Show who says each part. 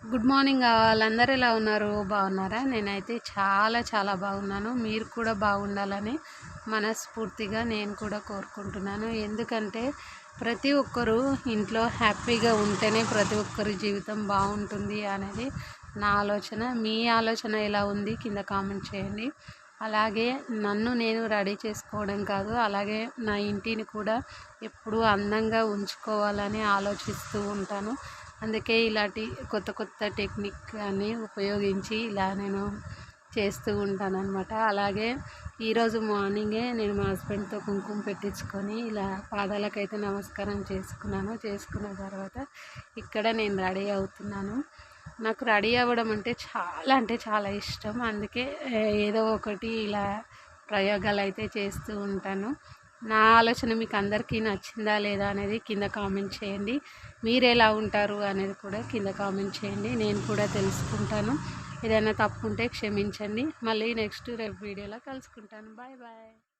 Speaker 1: Good morning వాళ్ళందరూ ఎలా ఉన్నారు? బాగున్నారా? నేనైతే చాలా చాలా బాగున్నాను. మీరు కూడా బాగుండాలని మనస్ఫూర్తిగా నేను కూడా కోరుకుంటున్నాను. ఎందుకంటే ప్రతి ఒక్కరూ ఇంట్లో హ్యాపీగా ఉంటేనే ప్రతి ఒక్కరి జీవితం బాగుంటుంది అనేది నా ఆలోచన. మీ ఆలోచన ఎలా ఉంది? కింద కామెంట్ చేయండి. అలాగే నన్ను నేను రెడీ చేసుకోవడం కాదు అలాగే నా ఇంటిని కూడా ఎప్పుడూ అందంగా ఉంచుకోవాలని ఆలోచిస్తూ ఉంటాను. అందుకే ఇలాంటి కొత్త కొత్త టెక్నిక్ అన్నీ ఉపయోగించి ఇలా నేను చేస్తూ ఉంటాను అనమాట అలాగే ఈరోజు మార్నింగే నేను మా హస్బెండ్తో కుంకుమ పెట్టించుకొని ఇలా పాదాలకైతే నమస్కారం చేసుకున్నాను. చేసుకున్న తర్వాత ఇక్కడ నేను రెడీ అవుతున్నాను. నాకు రెడీ అవ్వడం అంటే చాలా అంటే చాలా ఇష్టం. అందుకే ఏదో ఒకటి ఇలా ప్రయోగాలు అయితే చేస్తూ ఉంటాను. నా ఆలోచన మీకు అందరికీ నచ్చిందా లేదా అనేది కింద కామెంట్ చేయండి. మీరు ఎలా ఉంటారు అనేది కూడా కింద కామెంట్ చేయండి. నేను కూడా తెలుసుకుంటాను. ఏదైనా తప్పు ఉంటే క్షమించండి. మళ్ళీ నెక్స్ట్ రేపు వీడియోలో కలుసుకుంటాను. Bye bye.